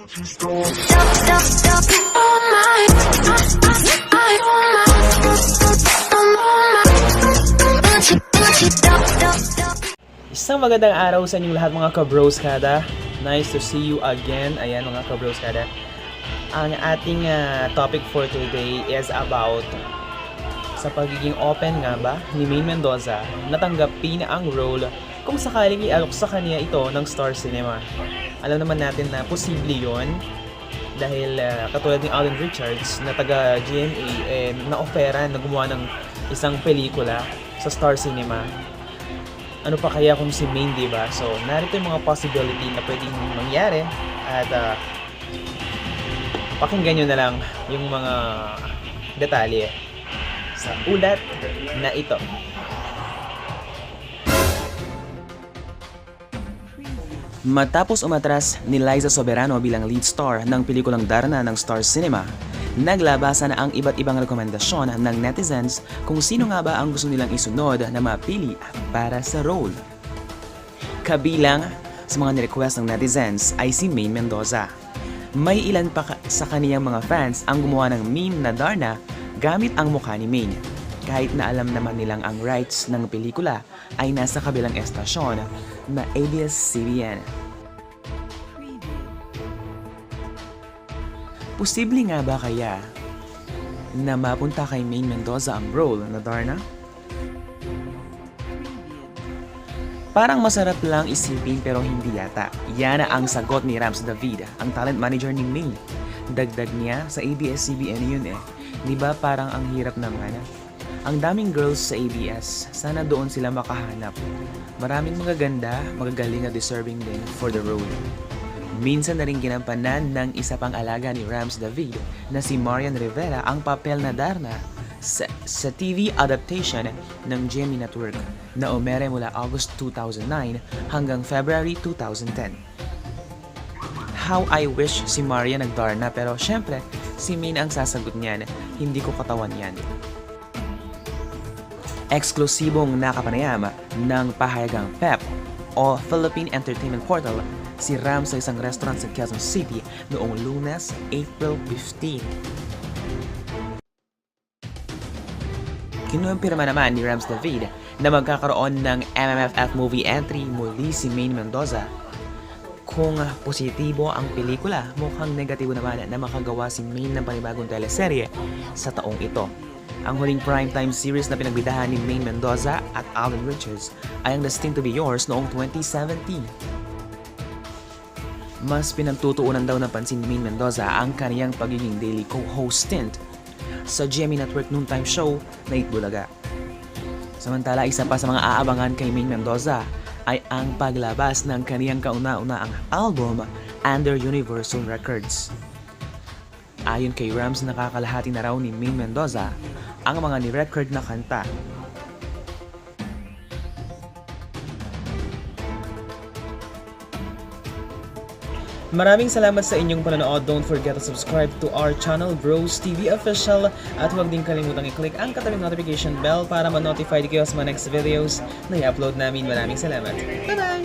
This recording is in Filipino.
Isang magandang araw sa inyong lahat mga kabros kada. Nice to see you again. Ayan mga kabros kada. Ang ating ah, topic for today is about sa pagiging open nga ba ni Maine Mendoza natanggapin ang role kung sakaling ialok sa kanya ito ng Star Cinema. Alam naman natin na posible yon dahil ah, katulad ni Alan Richards na taga GMA eh, na-ofera na gumawa ng isang pelikula sa Star Cinema ano pa kaya kung si Main, di ba? So, narito yung mga possibility na pwedeng mangyari at ah, pakinggan nyo na lang yung mga detalye sa ulat na ito. Matapos umatras ni Liza Soberano bilang lead star ng pelikulang Darna ng Star Cinema, naglabasa na ang iba't ibang rekomendasyon ng netizens kung sino nga ba ang gusto nilang isunod na mapili para sa role. Kabilang sa mga nirequest ng netizens ay si Maine Mendoza. May ilan pa sa kaniyang mga fans ang gumawa ng meme na Darna gamit ang mukha ni Maine. Kahit na alam naman nilang ang rights ng pelikula ay nasa kabilang estasyon na ABS-CBN. Posible nga ba kaya na mapunta kay Maine Mendoza ang role na Darna? Parang masarap lang isipin pero hindi yata. Yan ang sagot ni Rams David, ang talent manager ni Maine. Dagdag niya sa ABS-CBN yun eh. Di ba parang ang hirap naman? Ang daming girls sa ABS, sana doon sila makahanap. Maraming magaganda, magagaling at deserving din for the role. Minsan na rin ginampanan ng isa pang alaga ni Rams David na si Marian Rivera ang papel na Darna sa, sa TV adaptation ng GMA Network na umere mula August 2009 hanggang February 2010. How I wish si Maria nagdarna pero syempre si Min ang sasagot niyan, hindi ko katawan yan. Eksklusibong nakapanayam ng pahayagang PEP o Philippine Entertainment Portal si Ram sa isang restaurant sa Quezon City noong lunes, April 15. Kinumpirma naman ni Rams David na magkakaroon ng MMFF movie entry muli si Maine Mendoza. Kung positibo ang pelikula, mukhang negatibo naman na makagawa si Maine ng panibagong teleserye sa taong ito. Ang huling primetime series na pinagbidahan ni Maine Mendoza at Alan Richards ay ang Destined to be Yours noong 2017. Mas pinagtutuunan daw ng pansin ni Maine Mendoza ang kaniyang pagiging daily co-host stint sa GMA Network noontime show na Itbulaga. Samantala, isa pa sa mga aabangan kay Maine Mendoza ay ang paglabas ng kaniyang kauna-unaang album under Universal Records. Ayon kay Rams, nakakalahati na raw ni Maine Mendoza ang mga ni-record na kanta. Maraming salamat sa inyong panonood. Don't forget to subscribe to our channel, Bros TV Official. At huwag din kalimutang i-click ang katabing notification bell para ma-notify kayo sa mga next videos na i-upload namin. Maraming salamat. Bye-bye!